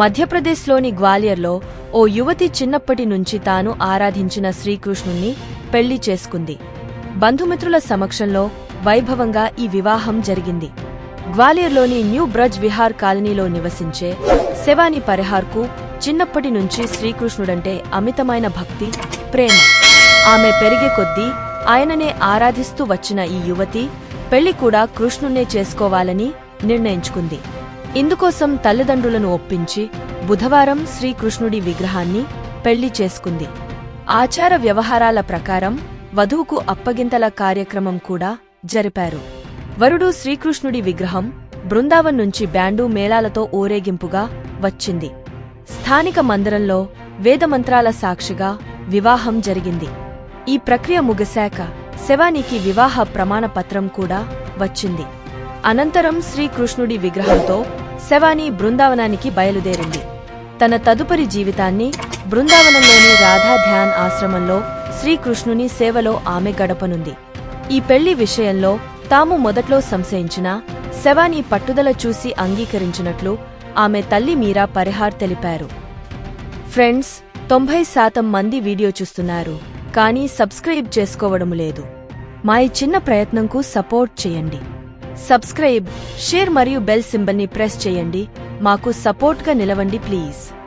మధ్యప్రదేశ్లోని గ్వాలియర్లో ఓ యువతి చిన్నప్పటి నుంచి తాను ఆరాధించిన శ్రీకృష్ణుణ్ణి పెళ్ళి చేసుకుంది. బంధుమిత్రుల సమక్షంలో వైభవంగా ఈ వివాహం జరిగింది. గ్వాలియర్లోని న్యూ బ్రజ్ విహార్ కాలనీలో నివసించే శివాని పరిహార్కు చిన్నప్పటి నుంచి శ్రీకృష్ణుడంటే అమితమైన భక్తి ప్రేమ. ఆమె పెరిగే కొద్దీ ఆయననే ఆరాధిస్తూ వచ్చిన ఈ యువతి పెళ్ళి కూడా కృష్ణుణ్ణే చేసుకోవాలని నిర్ణయించుకుంది. ఇందుకోసం తల్లిదండ్రులను ఒప్పించి బుధవారం శ్రీకృష్ణుడి విగ్రహాన్ని పెళ్ళి చేసుకుంది. ఆచార వ్యవహారాల ప్రకారం వధువుకు అప్పగింతల కార్యక్రమం కూడా జరిపారు. వరుడు శ్రీకృష్ణుడి విగ్రహం బృందావన్ నుంచి బ్యాండు మేళాలతో ఊరేగింపుగా వచ్చింది. స్థానిక మందిరంలో వేదమంత్రాల సాక్షిగా వివాహం జరిగింది. ఈ ప్రక్రియ ముగిశాక శవానికి వివాహ ప్రమాణపత్రం కూడా వచ్చింది. అనంతరం శ్రీకృష్ణుడి విగ్రహంతో శవాని బృందావనానికి బయలుదేరింది. తన తదుపరి జీవితాన్ని బృందావనంలోని రాధా ధ్యాన్ ఆశ్రమంలో శ్రీకృష్ణుని సేవలో ఆమె గడపనుంది. ఈ పెళ్ళి విషయంలో తాము మొదట్లో సంశయించినా శవాని పట్టుదల చూసి అంగీకరించినట్లు ఆమె తల్లి మీరా పరిహార్ తెలిపారు. ఫ్రెండ్స్ తొంభై శాతం మంది వీడియో చూస్తున్నారు కానీ సబ్స్క్రైబ్ చేసుకోవడం లేదు. మా ఈ చిన్న ప్రయత్నంకు సపోర్ట్ చేయండి. సబ్స్క్రైబ్ షేర్ మరియు బెల్ సింబల్ని ప్రెస్ చేయండి. మాకు సపోర్ట్గా నిలవండి ప్లీజ్.